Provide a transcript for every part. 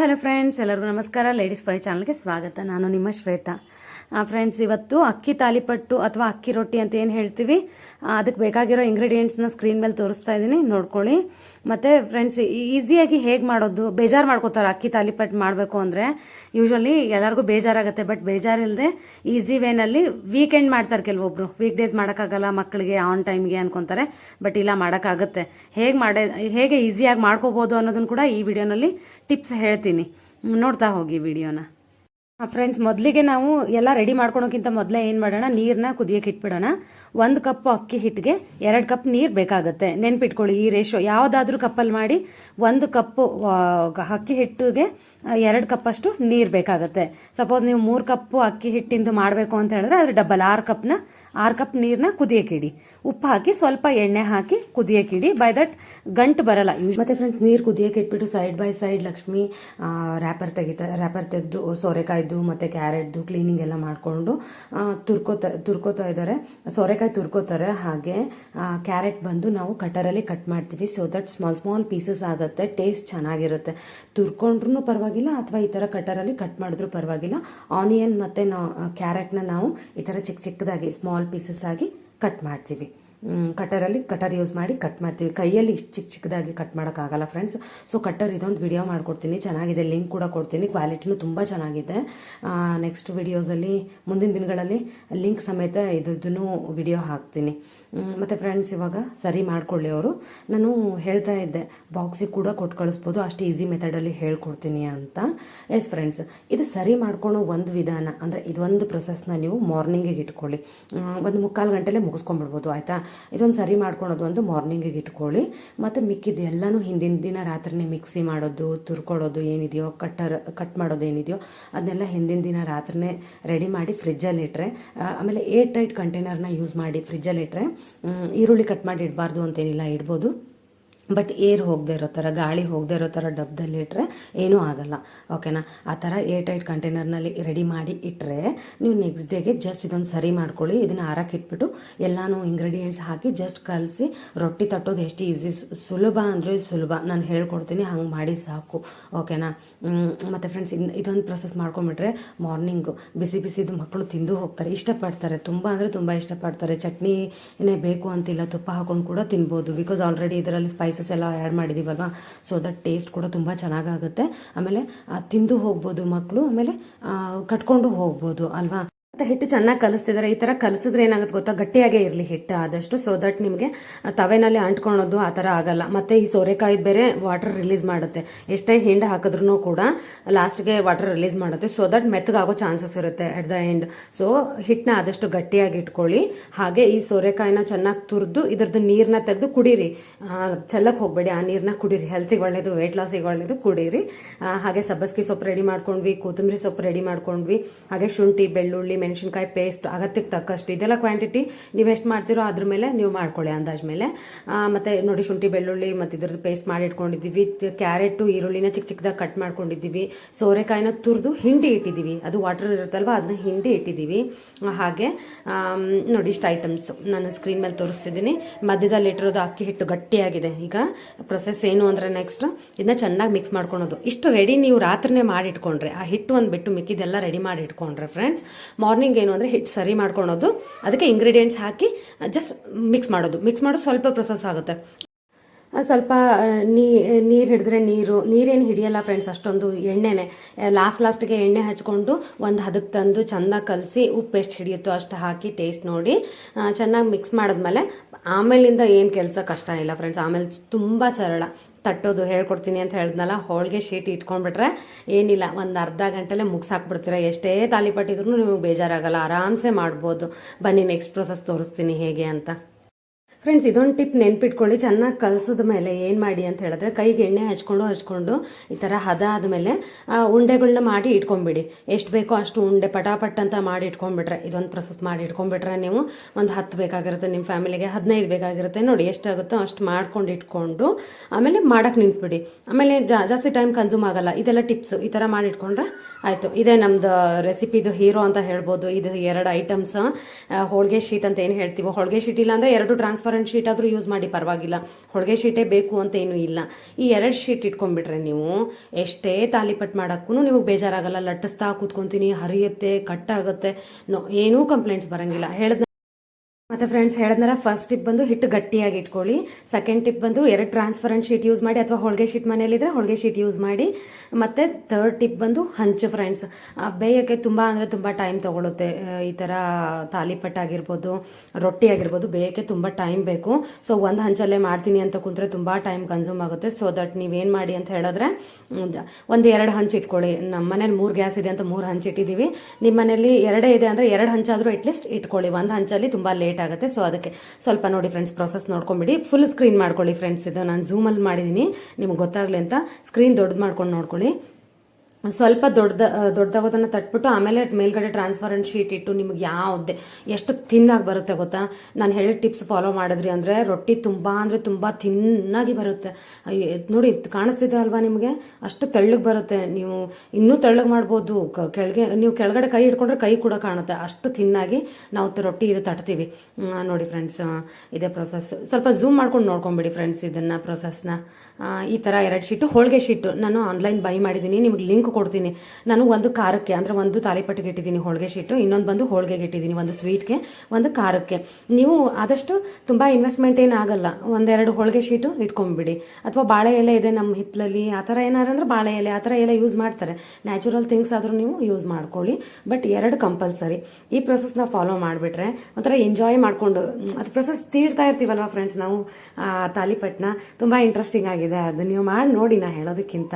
Hello friends ಎಲ್ಲರಿಗೂ ನಮಸ್ಕಾರ. Ladies five ಚಾನಲ್ಗೆ ಸ್ವಾಗತ. ನಾನು ನಿಮ್ಮ ಶ್ವೇತಾ. ಫ್ರೆಂಡ್ಸ್ ಇವತ್ತು ಅಕ್ಕಿ ತಾಲಿಪಟ್ಟು ಅಥವಾ ಅಕ್ಕಿ ರೊಟ್ಟಿ ಅಂತ ಏನು ಹೇಳ್ತೀವಿ? ಅದಕ್ಕೆ ಬೇಕಾಗಿರೋ ಇಂಗ್ರೀಡಿಯೆಂಟ್ಸ್ನ ಸ್ಕ್ರೀನ್ ಮೇಲೆ ತೋರಿಸ್ತಾ ಇದ್ದೀನಿ ನೋಡ್ಕೊಳ್ಳಿ. ಮತ್ತು ಫ್ರೆಂಡ್ಸ್ ಈಸಿಯಾಗಿ ಹೇಗೆ ಮಾಡೋದು? ಬೇಜಾರು ಮಾಡ್ಕೋತಾರೆ ಅಕ್ಕಿ ತಾಲಿಪಟ್ಟು ಮಾಡಬೇಕು ಅಂದರೆ. ಯೂಶ್ವಲಿ ಎಲ್ಲರಿಗೂ ಬೇಜಾರಾಗುತ್ತೆ ಬಟ್ ಬೇಜಾರಿಲ್ಲದೆ ಈಸಿ ವೇನಲ್ಲಿ ವೀಕೆಂಡ್ ಮಾಡ್ತಾರೆ ಕೆಲವೊಬ್ರು. ವೀಕ್ ಡೇಸ್ ಮಾಡೋಕ್ಕಾಗಲ್ಲ ಮಕ್ಕಳಿಗೆ ಆನ್ ಟೈಮ್ಗೆ ಅನ್ಕೊತಾರೆ ಬಟ್ ಇಲ್ಲ ಮಾಡೋಕ್ಕಾಗುತ್ತೆ. ಹೇಗೆ ಮಾಡೇ, ಹೇಗೆ ಈಸಿಯಾಗಿ ಮಾಡ್ಕೋಬೋದು ಅನ್ನೋದನ್ನು ಕೂಡ ಈ ವಿಡಿಯೋನಲ್ಲಿ ಟಿಪ್ಸ್ ಹೇಳ್ತೀನಿ. ನೋಡ್ತಾ ಹೋಗಿ ವಿಡಿಯೋನ ಫ್ರೆಂಡ್ಸ್ ಮೊದಲಿಗೆ ನಾವು ಎಲ್ಲ ರೆಡಿ ಮಾಡ್ಕೊಳೋಕ್ಕಿಂತ ಮೊದಲೇ ಏನು ಮಾಡೋಣ ನೀರನ್ನ ಕುದಿಯಕ್ಕೆ ಇಟ್ಬಿಡೋಣ. ಒಂದು ಕಪ್ ಅಕ್ಕಿ ಹಿಟ್ಟಿಗೆ ಎರಡು ಕಪ್ ನೀರು ಬೇಕಾಗುತ್ತೆ. ನೆನ್ಪಿಟ್ಕೊಳ್ಳಿ, ಈ ರೇಷೋ ಯಾವುದಾದ್ರೂ ಕಪ್ಪಲ್ಲಿ ಮಾಡಿ ಒಂದು ಕಪ್ಪು ಅಕ್ಕಿ ಹಿಟ್ಟಿಗೆ ಎರಡು ಕಪ್ಪಷ್ಟು ನೀರು ಬೇಕಾಗುತ್ತೆ. ಸಪೋಸ್ ನೀವು ಮೂರು ಕಪ್ಪು ಅಕ್ಕಿ ಹಿಟ್ಟಿಂದು ಮಾಡಬೇಕು ಅಂತ ಹೇಳಿದ್ರೆ, ಅದ್ರ ಡಬಲ್ ಆರು ಕಪ್ನ, ಆರು ಕಪ್ ನೀರನ್ನ ಕುದಿಯಕ್ಕಿಡಿ ಉಪ್ಪು ಹಾಕಿ ಸ್ವಲ್ಪ ಎಣ್ಣೆ ಹಾಕಿ ಕುದಿಯಕ್ಕಿಡಿ ಬೈ ದಟ್ ಗಂಟು ಬರಲ್ಲ. ಯೂಸ್ ಮತ್ತೆ ಫ್ರೆಂಡ್ಸ್ ನೀರು ಕುದಿಯಕ್ಕೆ ಇಟ್ಬಿಟ್ಟು side by side Lakshmi wrapper ತೆಗಿತಾರೆ. ರ್ಯಾಪರ್ ತೆಗೆದು ಸೋರೆಕಾಯ್ದು ಮತ್ತೆ ಕ್ಯಾರೆಟ್ದು ಕ್ಲೀನಿಂಗ್ ಎಲ್ಲ ಮಾಡಿಕೊಂಡು ತುರ್ಕೋತಾ ತುರ್ಕೋತಾ ಇದ್ದಾರೆ. ಸೋರೆಕಾಯಿ ತುರ್ಕೋತಾರೆ. ಹಾಗೆ ಕ್ಯಾರೆಟ್ ಬಂದು ನಾವು ಕಟರಲ್ಲಿ ಕಟ್ ಮಾಡ್ತೀವಿ. So that small small pieces ಆಗುತ್ತೆ. ಟೇಸ್ಟ್ ಚೆನ್ನಾಗಿರುತ್ತೆ. ತುರ್ಕೊಂಡ್ರೂ ಪರವಾಗಿಲ್ಲ ಅಥವಾ ಈ ಥರ ಕಟರಲ್ಲಿ ಕಟ್ ಮಾಡಿದ್ರೂ ಪರವಾಗಿಲ್ಲ. ಆನಿಯನ್ ಮತ್ತು ನಾ ಕ್ಯಾರೆಟ್ನ ನಾವು ಈ ಥರ ಚಿಕ್ಕ ಚಿಕ್ಕದಾಗಿ ಸ್ಮಾಲ್ ಪೀಸಸ್ ಆಗಿ ಕಟ್ ಮಾಡ್ತೀವಿ. ಕಟರಲ್ಲಿ ಕಟರ್ ಯೂಸ್ ಮಾಡಿ ಕಟ್ ಮಾಡ್ತೀವಿ. ಕೈಯಲ್ಲಿ ಇಷ್ಟು ಚಿಕ್ಕ ಚಿಕ್ಕದಾಗಿ ಕಟ್ ಮಾಡೋಕ್ಕಾಗಲ್ಲ ಫ್ರೆಂಡ್ಸ್ ಸೊ ಕಟರ್ ಇದೊಂದು ವಿಡಿಯೋ ಮಾಡಿಕೊಡ್ತೀನಿ. ಚೆನ್ನಾಗಿದೆ ಲಿಂಕ್ ಕೂಡ ಕೊಡ್ತೀನಿ. ಕ್ವಾಲಿಟಿನೂ ತುಂಬ ಚೆನ್ನಾಗಿದೆ. ನೆಕ್ಸ್ಟ್ ವಿಡಿಯೋಸಲ್ಲಿ ಮುಂದಿನ ದಿನಗಳಲ್ಲಿ ಲಿಂಕ್ ಸಮೇತ ಇದನ್ನು ವಿಡಿಯೋ ಹಾಕ್ತೀನಿ. ಮತ್ತು ಫ್ರೆಂಡ್ಸ್ ಇವಾಗ ಸರಿ ಮಾಡಿಕೊಳ್ಳಿ ಅವರು. ನಾನು ಹೇಳ್ತಾ ಇದ್ದೆ ಬಾಕ್ಸಿಗೆ ಕೂಡ ಕೊಟ್ಟು ಕಳಿಸ್ಬೋದು. ಅಷ್ಟು ಈಸಿ ಮೆಥಡಲ್ಲಿ ಹೇಳ್ಕೊಡ್ತೀನಿ ಅಂತ. ಎಸ್ ಫ್ರೆಂಡ್ಸ್ ಇದು ಸರಿ ಮಾಡ್ಕೊಳೋ ಒಂದು ವಿಧಾನ, ಅಂದರೆ ಇದೊಂದು ಪ್ರೊಸೆಸ್ನ ನೀವು ಮಾರ್ನಿಂಗಿಗೆ ಇಟ್ಕೊಳ್ಳಿ. ಒಂದು ಮುಕ್ಕಾಲು ಗಂಟೆಲೇ ಮುಗಿಸ್ಕೊಂಡ್ಬಿಡ್ಬೋದು, ಆಯಿತಾ? ಇದೊಂದು ಸರಿ ಮಾಡ್ಕೊಳೋದು ಒಂದು ಮಾರ್ನಿಂಗಿಗೆ ಇಟ್ಕೊಳ್ಳಿ. ಮತ್ತು ಮಿಕ್ಕಿದ್ದು ಎಲ್ಲನೂ ಹಿಂದಿನ ದಿನ ರಾತ್ರಿನೇ ಮಿಕ್ಸಿ ಮಾಡೋದು ತುರ್ಕೊಳ್ಳೋದು ಏನಿದೆಯೋ, ಕಟ್ಟರ್ ಕಟ್ ಮಾಡೋದು ಏನಿದೆಯೋ, ಅದನ್ನೆಲ್ಲ ಹಿಂದಿನ ದಿನ ರಾತ್ರಿನೇ ರೆಡಿ ಮಾಡಿ ಫ್ರಿಜ್ಜಲ್ಲಿ ಇಟ್ಟರೆ ಆಮೇಲೆ ಏರ್ ಟೈಟ್ ಕಂಟೈನರ್ನ ಯೂಸ್ ಮಾಡಿ ಫ್ರಿಜ್ಜಲ್ಲಿ ಇಟ್ಟರೆ ಈರುಳ್ಳಿ ಕಟ್ ಮಾಡಿ ಇಡಬಾರ್ದು ಅಂತೇನಿಲ್ಲ, ಇಡ್ಬೋದು. ಬಟ್ ಏರ್ ಹೋಗದೆ ಇರೋ ಥರ ಗಾಳಿ ಹೋಗದೆ ಇರೋ ಥರ ಡಬ್ಬದಲ್ಲಿ ಇಟ್ಟರೆ ಏನೂ ಆಗಲ್ಲ ಓಕೆನಾ ಆ ಥರ ಏರ್ ಟೈಟ್ ಕಂಟೈನರ್ನಲ್ಲಿ ರೆಡಿ ಮಾಡಿ ಇಟ್ಟರೆ ನೀವು ನೆಕ್ಸ್ಟ್ ಡೇಗೆ ಜಸ್ಟ್ ಇದೊಂದು ಸರಿ ಮಾಡ್ಕೊಳ್ಳಿ, ಇದನ್ನು ಆರಕ್ಕೆ ಇಟ್ಬಿಟ್ಟು ಎಲ್ಲಾನು ಇಂಗ್ರೀಡಿಯೆಂಟ್ಸ್ ಹಾಕಿ ಜಸ್ಟ್ ಕಲಸಿ ರೊಟ್ಟಿ ತಟ್ಟೋದು ಎಷ್ಟು ಈಸಿ ಸುಲಭ ಅಂದರೆ ಸುಲಭ, ನಾನು ಹೇಳ್ಕೊಡ್ತೀನಿ, ಹಂಗೆ ಮಾಡಿ ಸಾಕು ಓಕೆನಾ ಮತ್ತು ಫ್ರೆಂಡ್ಸ್ ಫ್ರೆಂಡ್ಸ್ ಇದೊಂದು ಪ್ರೊಸೆಸ್ ಮಾಡ್ಕೊಂಬಿಟ್ರೆ ಮಾರ್ನಿಂಗು ಬಿಸಿ ಬಿಸಿದು ಮಕ್ಕಳು ತಿಂದು ಹೋಗ್ತಾರೆ, ಇಷ್ಟಪಡ್ತಾರೆ, ತುಂಬ ಅಂದರೆ ತುಂಬ ಇಷ್ಟಪಡ್ತಾರೆ, ಚಟ್ನಿನೇ ಬೇಕು ಅಂತಿಲ್ಲ, ತುಪ್ಪ ಹಾಕೊಂಡು ಕೂಡ ತಿನ್ಬೋದು ಬಿಕಾಸ್ ಆಲ್ರೆಡಿ ಇದರಲ್ಲಿ ಸ್ಪೈಸಸ್ ಎಲ್ಲ ಆ್ಯಡ್ ಮಾಡಿದ್ದೀವಲ್ವಾ ಸೊ ದಟ್ ಟೇಸ್ಟ್ ಕೂಡ ತುಂಬ ಚೆನ್ನಾಗಾಗುತ್ತೆ. ಆಮೇಲೆ ತಿಂದು ಹೋಗ್ಬೋದು ಮಕ್ಕಳು ಆಮೇಲೆ ಕಟ್ಕೊಂಡು ಹೋಗ್ಬೋದು, ಅಲ್ವಾ? ಮತ್ತೆ ಹಿಟ್ಟು ಚೆನ್ನಾಗಿ ಕಲಿಸ್ತಿದ್ದಾರೆ ಈ ಥರ ಕಲಿಸಿದ್ರೆ ಏನಾಗುತ್ತೆ ಗೊತ್ತಾ? ಗಟ್ಟಿಯಾಗೇ ಇರಲಿ ಹಿಟ್ಟು ಆದಷ್ಟು ಸೊ ದಟ್ ನಿಮಗೆ ತವೆನಲ್ಲಿ ಅಂಟ್ಕೊಳೋದು ಆ ಥರ ಆಗಲ್ಲ. ಮತ್ತೆ ಈ ಸೋರೆಕಾಯಿ ಬೇರೆ ವಾಟರ್ ರಿಲೀಸ್ ಮಾಡುತ್ತೆ. ಎಷ್ಟೇ ಹಿಂಡ್ ಹಾಕಿದ್ರೂ ಕೂಡ ಲಾಸ್ಟ್ಗೆ ವಾಟರ್ ರಿಲೀಸ್ ಮಾಡುತ್ತೆ. ಸೊ ದಟ್ ಮೆತ್ತಗಾಗೋ ಚಾನ್ಸಸ್ ಇರುತ್ತೆ ಅಟ್ ದ ಎಂಡ್ ಸೊ ಹಿಟ್ಟನ್ನ ಆದಷ್ಟು ಗಟ್ಟಿಯಾಗಿ ಇಟ್ಕೊಳ್ಳಿ. ಹಾಗೆ ಈ ಸೋರೆಕಾಯಿನ ಚೆನ್ನಾಗಿ ತುರಿದು ಇದ್ರದ್ದು ನೀರನ್ನ ತೆಗೆದು ಕುಡೀರಿ. ಚೆಲ್ಲಕ್ಕೆ ಹೋಗಬೇಡಿ. ಆ ನೀರನ್ನ ಕುಡೀರಿ. ಹೆಲ್ತಿಗೆ ಒಳ್ಳೇದು ವೆಯ್ಟ್ ಲಾಸಿಗೆ ಒಳ್ಳೇದು ಕುಡೀರಿ. ಹಾಗೆ ಸಬ್ಬಸ್ಗಿ ಸೊಪ್ಪು ರೆಡಿ ಮಾಡ್ಕೊಂಡ್ವಿ, ಕೊತ್ತಂಬರಿ ಸೊಪ್ಪು ರೆಡಿ ಮಾಡ್ಕೊಂಡ್ವಿ. ಹಾಗೆ ಶುಂಠಿ, ಬೆಳ್ಳುಳ್ಳಿ ಮೆಣಸಿನ್ಕಾಯಿ ಪೇಸ್ಟ್ ಅಗತ್ಯಕ್ಕೆ ತಕ್ಕಷ್ಟು ಇದೆಲ್ಲ ಕ್ವಾಂಟಿಟಿ ನೀವು ಎಷ್ಟು ಮಾಡ್ತೀರೋ ಅದ್ರ ಮೇಲೆ ನೀವು ಮಾಡ್ಕೊಳ್ಳಿ ಅಂದಾಜ್ ಮೇಲೆ. ಮತ್ತೆ ನೋಡಿ ಶುಂಠಿ, ಬೆಳ್ಳುಳ್ಳಿ ಮತ್ತು ಇದ್ರದ್ದು ಪೇಸ್ಟ್ ಮಾಡಿ ಇಟ್ಕೊಂಡಿದ್ದೀವಿ. ಕ್ಯಾರೆಟು, ಈರುಳ್ಳಿನ ಚಿಕ್ಕ ಚಿಕ್ಕದಾಗಿ ಕಟ್ ಮಾಡ್ಕೊಂಡಿದ್ದೀವಿ. ಸೋರೆಕಾಯಿನ ತುರಿದು ಹಿಂಡಿ ಇಟ್ಟಿದ್ದೀವಿ. ಅದು ವಾಟರ್ ಇರುತ್ತಲ್ವ ಅದನ್ನ ಹಿಂಡಿ ಇಟ್ಟಿದ್ದೀವಿ. ಹಾಗೆ ನೋಡಿ ಇಷ್ಟು ಐಟಮ್ಸ್ ನಾನು ಸ್ಕ್ರೀನ್ ಮೇಲೆ ತೋರಿಸ್ತಿದ್ದೀನಿ. ಮಧ್ಯದಲ್ಲಿ ಇಟ್ಟಿರೋದು ಅಕ್ಕಿ ಹಿಟ್ಟು ಗಟ್ಟಿಯಾಗಿದೆ. ಈಗ ಪ್ರೊಸೆಸ್ ಏನು ಅಂದರೆ ನೆಕ್ಸ್ಟ್ ಇದನ್ನ ಚೆನ್ನಾಗಿ ಮಿಕ್ಸ್ ಮಾಡ್ಕೊಳೋದು. ಇಷ್ಟು ರೆಡಿ ನೀವು ರಾತ್ರಿನೇ ಮಾಡಿ ಇಟ್ಕೊಂಡ್ರೆ, ಆ ಹಿಟ್ಟು ಒಂದು ಬಿಟ್ಟು ಮಿಕ್ಕಿದೆಲ್ಲ ರೆಡಿ ಮಾಡಿ ಇಟ್ಕೊಂಡ್ರೆ ಫ್ರೆಂಡ್ಸ್ ಮಾರ್ನಿಂಗ್ ಏನು ಅಂದರೆ ಹಿಟ್ಟು ಸರಿ ಮಾಡ್ಕೊಳೋದು. ಅದಕ್ಕೆ ಇಂಗ್ರೀಡಿಯೆಂಟ್ಸ್ ಹಾಕಿ ಜಸ್ಟ್ ಮಿಕ್ಸ್ ಮಾಡೋದು. ಮಿಕ್ಸ್ ಮಾಡೋದು ಸ್ವಲ್ಪ ಪ್ರೊಸೆಸ್ ಆಗುತ್ತೆ. ಸ್ವಲ್ಪ ನೀ, ನೀರು ಹಿಡಿದ್ರೆ ನೀರು. ನೀರೇನು ಹಿಡಿಯಲ್ಲ ಫ್ರೆಂಡ್ಸ್ ಅಷ್ಟೊಂದು ಎಣ್ಣೆನೆ. ಲಾಸ್ಟ್ ಲಾಸ್ಟ್ಗೆ ಎಣ್ಣೆ ಹಚ್ಕೊಂಡು ಒಂದು ಹದಕ್ಕೆ ತಂದು ಚೆಂದ ಕಲಸಿ ಉಪ್ಪು ಎಷ್ಟು ಹಿಡಿಯುತ್ತೋ ಅಷ್ಟು ಹಾಕಿ ಟೇಸ್ಟ್ ನೋಡಿ. ಚೆನ್ನಾಗಿ ಮಿಕ್ಸ್ ಮಾಡಿದ್ಮೇಲೆ ಆಮೇಲಿಂದ ಏನು ಕೆಲಸ ಕಷ್ಟ ಇಲ್ಲ ಫ್ರೆಂಡ್ಸ್ ಆಮೇಲೆ ತುಂಬ ಸರಳ. ತಟ್ಟೋದು ಹೇಳ್ಕೊಡ್ತೀನಿ ಅಂತ ಹೇಳಿದ್ನಲ್ಲ, ಹೋಳಿಗೆ ಶೀಟ್ ಇಟ್ಕೊಂಡ್ಬಿಟ್ರೆ ಏನಿಲ್ಲ, ಒಂದು ಅರ್ಧ ಗಂಟೆಲೆ ಮುಗಿಸಾಕ್ಬಿಡ್ತೀರ. ಎಷ್ಟೇ ತಾಲಿಪಟ್ಟಿದ್ರು ನಿಮಗೆ ಬೇಜಾರಾಗಲ್ಲ, ಆರಾಮ್ಸೆ ಮಾಡ್ಬೋದು. ಬನ್ನಿ ನೆಕ್ಸ್ಟ್ ಪ್ರೊಸೆಸ್ ತೋರಿಸ್ತೀನಿ ಹೇಗೆ ಅಂತ. ಫ್ರೆಂಡ್ಸ್ ಇದೊಂದು ಟಿಪ್ ನೆನ್ಪಿಟ್ಕೊಳ್ಳಿ. ಚೆನ್ನಾಗಿ ಕಲಸಿದ ಮೇಲೆ ಏನು ಮಾಡಿ ಅಂತ ಹೇಳಿದ್ರೆ, ಕೈಗೆ ಎಣ್ಣೆ ಹಚ್ಕೊಂಡು ಹಚ್ಕೊಂಡು ಈ ಥರ ಹದ ಆದಮೇಲೆ ಉಂಡೆಗಳನ್ನ ಮಾಡಿ ಇಟ್ಕೊಂಬಿಡಿ ಎಷ್ಟು ಬೇಕೋ ಅಷ್ಟು ಉಂಡೆ ಪಟಾಪಟ್ ಅಂತ ಮಾಡಿ ಇಟ್ಕೊಂಡ್ಬಿಟ್ರೆ, ಇದೊಂದು ಪ್ರೊಸೆಸ್ ಮಾಡಿ ಇಟ್ಕೊಂಡ್ಬಿಟ್ರೆ ನೀವು ಒಂದು ಹತ್ತು ಬೇಕಾಗಿರುತ್ತೆ ನಿಮ್ಮ ಫ್ಯಾಮಿಲಿಗೆ ಹದಿನೈದು ಬೇಕಾಗಿರುತ್ತೆ. ನೋಡಿ, ಎಷ್ಟಾಗುತ್ತೋ ಅಷ್ಟು ಮಾಡ್ಕೊಂಡು ಇಟ್ಕೊಂಡು, ಆಮೇಲೆ ಮಾಡಕ್ಕೆ ನಿಂತ್ಬಿಡಿ. ಆಮೇಲೆ ಜಾಸ್ತಿ ಟೈಮ್ ಕನ್ಸ್ಯೂಮ್ ಆಗಲ್ಲ. ಇದೆಲ್ಲ ಟಿಪ್ಸು ಈ ಥರ ಮಾಡಿ ಇಟ್ಕೊಂಡ್ರೆ ಆಯಿತು. ಇದೇ ನಮ್ದು ರೆಸಿಪಿದು ಹೀರೋ ಅಂತ ಹೇಳ್ಬೋದು. ಇದು ಎರಡು ಐಟಮ್ಸ್ ಹೋಳಿಗೆ ಶೀಟ್ ಅಂತ ಏನು ಹೇಳ್ತೀವೋ. ಹೋಳಿಗೆ ಶೀಟ್ ಇಲ್ಲ ಅಂದರೆ ಎರಡು ಟ್ರಾನ್ಸ್ಫರ್ ಟ್ರಾನ್ಸ್ಪರೆಂಟ್ ಶೀಟ್ ಆದರೂ ಯೂಸ್ ಮಾಡಿ ಪರವಾಗಿಲ್ಲ. ಹೊಳಗೆ ಶೀಟೇ ಬೇಕು ಅಂತ ಏನೂ ಇಲ್ಲ. ಈ ಎರಡು ಶೀಟ್ ಇಟ್ಕೊಂಡ್ಬಿಟ್ರೆ ನೀವು ಎಷ್ಟೇ ತಾಲಿಪಟ್ಟು ಮಾಡೋಕ್ಕೂ ನಿಮಗೆ ಬೇಜಾರಾಗಲ್ಲ. ಲಟ್ಟಿಸ್ತಾ ಕೂತ್ಕೊಂತೀನಿ, ಹರಿಯುತ್ತೆ ನೋ, ಏನೂ ಕಂಪ್ಲೇಂಟ್ಸ್ ಬರೋಂಗಿಲ್ಲ. ಹೇಳ್ದ ಮತ್ತೆ ಫ್ರೆಂಡ್ಸ್ ಹೇಳಿದ್ನಲ್ಲ ಫಸ್ಟ್ ಟಿಪ್ ಬಂದು ಹಿಟ್ಟು ಗಟ್ಟಿಯಾಗಿ ಇಟ್ಕೊಳ್ಳಿ. ಸೆಕೆಂಡ್ ಟಿಪ್ ಬಂದು ಎರಡು ಟ್ರಾನ್ಸ್ಪರೆಂಟ್ ಶೀಟ್ ಯೂಸ್ ಮಾಡಿ ಅಥವಾ ಹೋಳಿಗೆ ಶೀಟ್ ಮನೆಯಲ್ಲಿದ್ದರೆ ಹೋಳಿಗೆ ಶೀಟ್ ಯೂಸ್ ಮಾಡಿ. ಮತ್ತೆ ಥರ್ಡ್ ಟಿಪ್ ಬಂದು ಹಂಚು ಫ್ರೆಂಡ್ಸ್ ಬೇಯೋಕ್ಕೆ ತುಂಬ ಅಂದರೆ ತುಂಬ ಟೈಮ್ ತೊಗೊಳುತ್ತೆ. ಈ ಥರ ಆಗಿರ್ಬೋದು ರೊಟ್ಟಿ ಆಗಿರ್ಬೋದು ಬೇಯೋಕ್ಕೆ ತುಂಬ ಟೈಮ್ ಬೇಕು. ಸೊ ಒಂದು ಹಂಚಲ್ಲೇ ಮಾಡ್ತೀನಿ ಅಂತ ಕುಂತ್ರೆ ತುಂಬ ಟೈಮ್ ಕನ್ಸ್ಯೂಮ್ ಆಗುತ್ತೆ. ಸೊ ದಟ್ ನೀವೇನು ಮಾಡಿ ಅಂತ ಹೇಳಿದ್ರೆ, ಒಂದು ಎರಡು ಹಂಚು ಇಟ್ಕೊಳ್ಳಿ. ನಮ್ಮ ಮನೇಲಿ ಮೂರು ಗ್ಯಾಸ್ ಇದೆ ಅಂತ ಮೂರು ಹಂಚು ಇಟ್ಟಿದ್ದೀವಿ. ನಿಮ್ಮ ಮನೇಲಿ ಎರಡೇ ಇದೆ ಅಂದರೆ ಎರಡು ಹಂಚಾದರೂ ಅಟ್ಲೀಸ್ಟ್ ಇಟ್ಕೊಳ್ಳಿ. ಒಂದು ಹಂಚಲ್ಲಿ ತುಂಬ ಲೇಟ್ ಆಗುತ್ತೆ. ಸೊ ಅದಕ್ಕೆ ಸ್ವಲ್ಪ ನೋಡಿ ಫ್ರೆಂಡ್ಸ್ ಪ್ರೊಸೆಸ್ ನೋಡ್ಕೊಂಬಿಡಿ. ಫುಲ್ ಸ್ಕ್ರೀನ್ ಮಾಡ್ಕೊಳ್ಳಿ ಫ್ರೆಂಡ್ಸ್ ಇದು ನಾನು ಝೂಮಲ್ಲಿ ಮಾಡಿದ್ದೀನಿ ನಿಮ್ಗೆ ಗೊತ್ತಾಗಲಿ ಅಂತ ಸ್ಕ್ರೀನ್ ದೊಡ್ಡದು ಮಾಡ್ಕೊಂಡು ನೋಡ್ಕೊಳ್ಳಿ. ಸ್ವಲ್ಪ ದೊಡ್ಡ ದೊಡ್ಡದಾಗೋದನ್ನು ತಟ್ಬಿಟ್ಟು ಆಮೇಲೆ ಮೇಲ್ಗಡೆ ಟ್ರಾನ್ಸ್ಪರೆಂಟ್ ಶೀಟ್ ಇಟ್ಟು ನಿಮಗೆ ಯಾವುದೇ, ಎಷ್ಟು ತಿನ್ನಾಗಿ ಬರುತ್ತೆ ಗೊತ್ತಾ? ನಾನು ಹೇಳಿದ ಟಿಪ್ಸ್ ಫಾಲೋ ಮಾಡಿದ್ರಿ ಅಂದರೆ ರೊಟ್ಟಿ ತುಂಬ ಅಂದರೆ ತುಂಬ ತಿನ್ನಾಗಿ ಬರುತ್ತೆ. ನೋಡಿ ಕಾಣಿಸ್ತಿದೆ ಅಲ್ವಾ ನಿಮಗೆ? ಅಷ್ಟು ತೆಳ್ಳಗೆ ಬರುತ್ತೆ. ನೀವು ಇನ್ನೂ ತೆಳ್ಳಗೆ ಮಾಡ್ಬೋದು. ಕೆಳಗೆ, ನೀವು ಕೆಳಗಡೆ ಕೈ ಹಿಡ್ಕೊಂಡ್ರೆ ಕೈ ಕೂಡ ಕಾಣುತ್ತೆ. ಅಷ್ಟು ತಿನ್ನಾಗಿ ನಾವು ರೊಟ್ಟಿ ಇದು ತಟ್ತೀವಿ. ನೋಡಿ ಫ್ರೆಂಡ್ಸ್ ಇದೇ ಪ್ರೊಸೆಸ್ ಸ್ವಲ್ಪ ಝೂಮ್ ಮಾಡ್ಕೊಂಡು ನೋಡ್ಕೊಂಬಿಡಿ ಫ್ರೆಂಡ್ಸ್ ಇದನ್ನು ಪ್ರೊಸೆಸ್ನ ಈ ಥರ ಎರಡು ಶೀಟು ಹೋಳಿಗೆ ಶೀಟು ನಾನು ಆನ್ಲೈನ್ ಬೈ ಮಾಡಿದ್ದೀನಿ ನಿಮಗೆ ಲಿಂಕ್ ಕೊಡ್ತೀನಿ. ನಾನು ಒಂದು ಖಾರಕ್ಕೆ, ಅಂದ್ರೆ ಒಂದು ತಾಲಿಪಟ್ಟಿಗೆ ಇಟ್ಟಿದ್ದೀನಿ ಹೋಳಿಗೆ ಶೀಟು ಇನ್ನೊಂದು ಬಂದು ಹೋಳಿಗೆಗೆ ಇಟ್ಟಿದ್ದೀನಿ ಒಂದು ಸ್ವೀಟ್ಗೆ, ಒಂದು ಖಾರಕ್ಕೆ. ನೀವು ಆದಷ್ಟು ತುಂಬ ಇನ್ವೆಸ್ಟ್ಮೆಂಟ್ ಏನಾಗಲ್ಲ ಒಂದೆರಡು ಹೋಳಿಗೆ ಶೀಟು ಇಟ್ಕೊಂಡ್ಬಿಡಿ. ಅಥವಾ ಬಾಳೆ ಎಲೆ ಇದೆ ನಮ್ಮ ಹಿತ್ತಲಲ್ಲಿ, ಆ ಥರ ಏನಾರು ಅಂದ್ರೆ ಬಾಳೆ ಎಲೆ, ಆ ಥರ ಎಲ್ಲ ಯೂಸ್ ಮಾಡ್ತಾರೆ. ನ್ಯಾಚುರಲ್ ಥಿಂಗ್ಸ್ ಆದರೂ ನೀವು ಯೂಸ್ ಮಾಡ್ಕೊಳ್ಳಿ ಬಟ್ ಎರಡು ಕಂಪಲ್ಸರಿ ಈ ಪ್ರೊಸೆಸ್ನ ಫಾಲೋ ಮಾಡಿಬಿಟ್ರೆ ಒಂಥರ ಎಂಜಾಯ್ ಮಾಡಿಕೊಂಡು, ಅದು ಪ್ರೊಸೆಸ್ ತೀರ್ತಾ ಇರ್ತೀವಲ್ವ ಫ್ರೆಂಡ್ಸ್ ನಾವು? ತಾಲಿಪಟ್ನ ತುಂಬ ಇಂಟ್ರೆಸ್ಟಿಂಗ್ ಆಗಿದೆ, ಅದು ನೀವು ಮಾಡಿ ನೋಡಿ ನಾ ಹೇಳೋದಕ್ಕಿಂತ.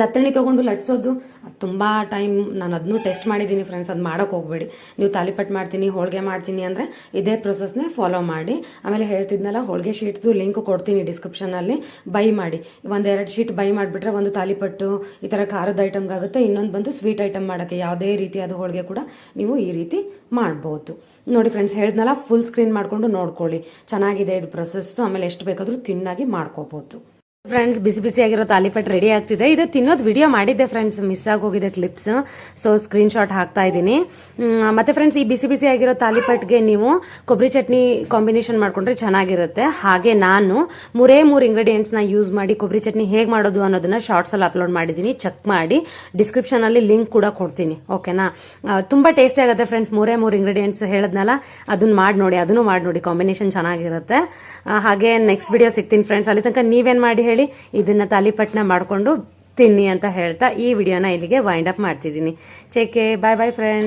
ಲತ್ತಣಿ ತೊಗೊಂಡು ಲಟ್ಸೋದು, ಅದು ತುಂಬ ಟೈಮ್ ನಾನು ಅದನ್ನು ಟೆಸ್ಟ್ ಮಾಡಿದ್ದೀನಿ ಫ್ರೆಂಡ್ಸ್ ಅದು ಮಾಡೋಕೆ ಹೋಗಬೇಡಿ. ನೀವು ತಾಲಿಪಟ್ಟು ಮಾಡ್ತೀನಿ, ಹೋಳಿಗೆ ಮಾಡ್ತೀನಿ ಅಂದರೆ ಇದೇ ಪ್ರೊಸೆಸ್ನೇ ಫಾಲೋ ಮಾಡಿ. ಆಮೇಲೆ ಹೇಳ್ತಿದ್ನಲ್ಲ, ಹೋಳಿಗೆ ಶೀಟ್ದು ಲಿಂಕ್ ಕೊಡ್ತೀನಿ ಡಿಸ್ಕ್ರಿಪ್ಷನಲ್ಲಿ ಬೈ ಮಾಡಿ. ಒಂದೆರಡು ಶೀಟ್ ಬೈ ಮಾಡಿಬಿಟ್ರೆ ಒಂದು ತಾಲಿಪಟ್ಟು, ಈ ಥರ ಖಾರದ ಐಟಮ್ಗಾಗುತ್ತೆ ಇನ್ನೊಂದು ಬಂದು ಸ್ವೀಟ್ ಐಟಮ್ ಮಾಡೋಕ್ಕೆ ಯಾವುದೇ ರೀತಿಯಾದ ಹೋಳಿಗೆ ಕೂಡ ನೀವು ಈ ರೀತಿ ಮಾಡ್ಬೋದು. ನೋಡಿ ಫ್ರೆಂಡ್ಸ್ ಹೇಳಿದ್ನಲ್ಲ ಫುಲ್ ಸ್ಕ್ರೀನ್ ಮಾಡಿಕೊಂಡು ನೋಡ್ಕೊಳ್ಳಿ. ಚೆನ್ನಾಗಿದೆ ಇದು ಪ್ರೊಸೆಸ್ಸು ಆಮೇಲೆ ಎಷ್ಟು ಬೇಕಾದರೂ ತಿನ್ನಾಗಿ ಮಾಡ್ಕೋಬೋದು. ಫ್ರೆಂಡ್ಸ್ ಬಿಸಿ ಬಿಸಿ ಆಗಿರೋ ತಾಲಿಪಟ್ ರೆಡಿ ಆಗ್ತಿದೆ. ಇದು ತಿನ್ನೋದು ವಿಡಿಯೋ ಮಾಡಿದ್ದೆ ಫ್ರೆಂಡ್ಸ್ ಮಿಸ್ ಆಗೋಗಿದೆ ಕ್ಲಿಪ್ಸ್ ಸೊ ಸ್ಕ್ರೀನ್ ಶಾಟ್ ಹಾಕ್ತಾ ಇದ್ದೀನಿ. ಮತ್ತೆ ಫ್ರೆಂಡ್ಸ್ ಈ ಬಿಸಿ ಬಿಸಿ ಆಗಿರೋ ತಾಲಿಪಟ್ಗೆ ನೀವು ಕೊಬ್ಬರಿ ಚಟ್ನಿ ಕಾಂಬಿನೇಷನ್ ಮಾಡ್ಕೊಂಡ್ರೆ ಚೆನ್ನಾಗಿರುತ್ತೆ. ಹಾಗೆ ನಾನು ಮೂರೇ ಮೂರು ಇಂಗ್ರೀಡಿಯೆಂಟ್ಸ್ನ ಯೂಸ್ ಮಾಡಿ ಕೊಬ್ಬರಿ ಚಟ್ನಿ ಹೇಗೆ ಮಾಡೋದು ಅನ್ನೋದನ್ನ ಶಾರ್ಟ್ಸ್ ಅಲ್ಲಿ ಅಪ್ಲೋಡ್ ಮಾಡಿದ್ದೀನಿ. ಚೆಕ್ ಮಾಡಿ. ಡಿಸ್ಕ್ರಿಪ್ಷನ್ ಅಲ್ಲಿ ಲಿಂಕ್ ಕೂಡ ಕೊಡ್ತೀನಿ. ಓಕೆನಾ ತುಂಬಾ ಟೇಸ್ಟಿ ಆಗುತ್ತೆ ಫ್ರೆಂಡ್ಸ್ ಮೂರೇ ಮೂರು ಇಂಗ್ರೀಡಿಯೆಂಟ್ಸ್ ಹೇಳದ್ನಲ್ಲ ಅದನ್ನ ಮಾಡಿ ನೋಡಿ. ಅದನ್ನು ಮಾಡಿ ನೋಡಿ. ಕಾಂಬಿನೇಷನ್ ಚೆನ್ನಾಗಿರುತ್ತೆ. ಹಾಗೆ ನೆಕ್ಸ್ಟ್ ವಿಡಿಯೋ ಸಿಗ್ತೀನಿ ಫ್ರೆಂಡ್ಸ್ ಅಲ್ಲಿ ತನಕ ನೀವೇನ್ ಮಾಡಿ ಹೇಳಿ ಇದನ್ನ ತಾಲಿಪಟ್ಟಣ ಮಾಡ್ಕೊಂಡು ತಿನ್ನಿ ಅಂತ ಹೇಳ್ತಾ ಈ ವಿಡಿಯೋನ ಇಲ್ಲಿಗೆ ವೈಂಡ್ ಅಪ್ ಮಾಡ್ತಿದ್ದೀನಿ. ಚೇಕೆ ಬಾಯ್ ಬಾಯ್ ಫ್ರೆಂಡ್ಸ್